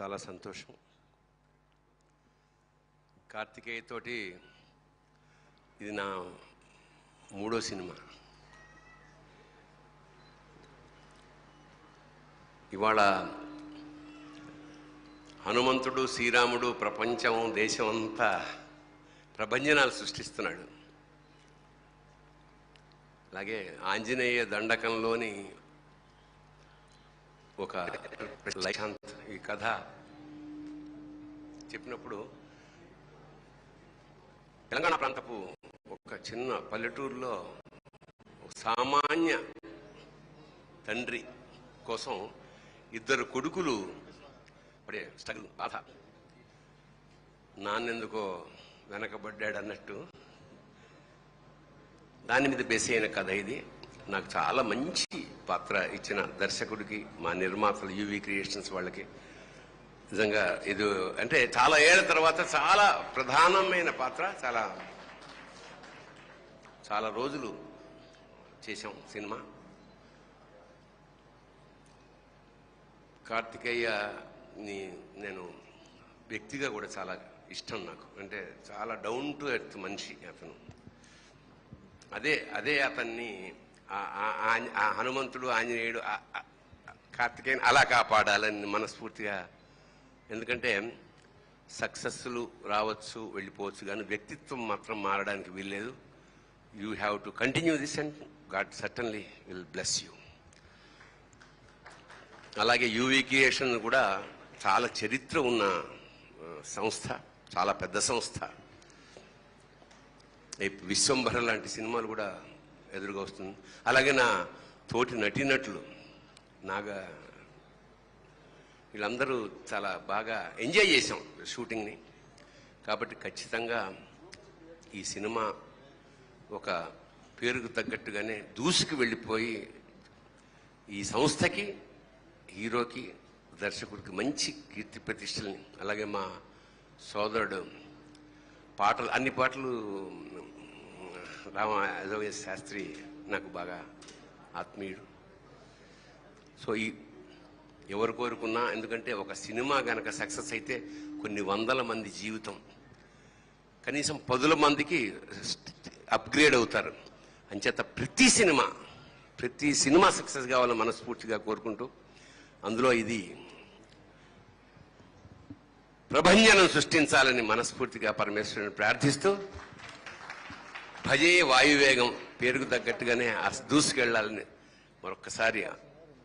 చాలా సంతోషం. కార్తికేయ తోటి ఇది నా మూడో సినిమా. ఇవాళ హనుమంతుడు శ్రీరాముడు ప్రపంచం దేశం అంతా ప్రభంజనాలు సృష్టిస్తున్నాడు. అలాగే ఆంజనేయ దండకంలోని ఒక లైశాంత్ ఈ కథ చెప్పినప్పుడు తెలంగాణ ప్రాంతపు ఒక చిన్న పల్లెటూరులో సామాన్య తండ్రి కోసం ఇద్దరు కొడుకులు పడే స్ట్రగుల్ బాధ. నాన్నెందుకో వెనకబడ్డాడు అన్నట్టు దాని మీద బేస్ అయిన కథ ఇది. నాకు చాలా మంచి పాత్ర ఇచ్చిన దర్శకుడికి మా నిర్మాతలు యూవీ క్రియేషన్స్ వాళ్ళకి. నిజంగా ఇది అంటే చాలా ఏళ్ళ తర్వాత చాలా ప్రధానమైన పాత్ర చాలా చాలా రోజులు చేశాం సినిమా. కార్తికేయని నేను వ్యక్తిగా కూడా చాలా ఇష్టం నాకు. అంటే చాలా డౌన్ టు ఎర్త్ మనిషి అతను. అదే అదే అతన్ని ఆ- హనుమంతుడు ఆంజనేయుడు కార్తికేయన్ అలా కాపాడాలని మనస్ఫూర్తిగా. ఎందుకంటే సక్సెస్లు రావచ్చు వెళ్ళిపోవచ్చు కానీ వ్యక్తిత్వం మాత్రం మారడానికి వీల్లేదు. You have to continue this and God certainly will bless you. అలాగే యూవీ క్రియేషన్ కూడా చాలా చరిత్ర ఉన్న సంస్థ చాలా పెద్ద సంస్థ. విశ్వంభర లాంటి సినిమాలు కూడా ఎదురుగా వస్తుంది. అలాగే నా తోటి నటినట్లు నాగా వీళ్ళందరూ చాలా బాగా ఎంజాయ్ చేసాం షూటింగ్ని. కాబట్టి ఖచ్చితంగా ఈ సినిమా ఒక పేరుకు తగ్గట్టుగానే దూసుకు వెళ్ళిపోయి ఈ సంస్థకి హీరోకి దర్శకుడికి మంచి కీర్తి ప్రతిష్టల్ని అలాగే మా సోదరుడు పాటలు అన్ని పాటలు రామ యాదవ శాస్త్రి నాకు బాగా ఆత్మీయుడు. సో ఈ ఎవరు కోరుకున్నా ఎందుకంటే ఒక సినిమా గనక సక్సెస్ అయితే కొన్ని వందల మంది జీవితం కనీసం పదుల మందికి అప్గ్రేడ్ అవుతారు. అంచేత ప్రతి సినిమా ప్రతి సినిమా సక్సెస్ కావాలని మనస్ఫూర్తిగా కోరుకుంటూ అందులో ఇది ప్రభంజనం సృష్టించాలని మనస్ఫూర్తిగా పరమేశ్వరుని ప్రార్థిస్తూ భజే వాయువేగం పేరుకు తగ్గట్టుగానే దూసుకెళ్ళాలని మరొక్కసారి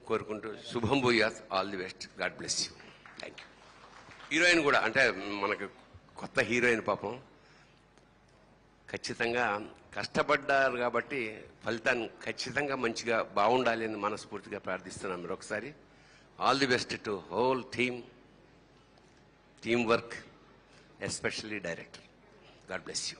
కోరుకుంటూ శుభం భూయాత్ all the best God bless you. Thank you heroine కూడా అంటే మనకు కొత్త హీరోయిన్ పాపం. ఖచ్చితంగా కష్టపడ్డారు కాబట్టి ఫలితాన్ని ఖచ్చితంగా మంచిగా బాగుండాలి అని మనస్ఫూర్తిగా ప్రార్థిస్తున్నాం మరొకసారి. All the best to whole team teamwork especially director God bless you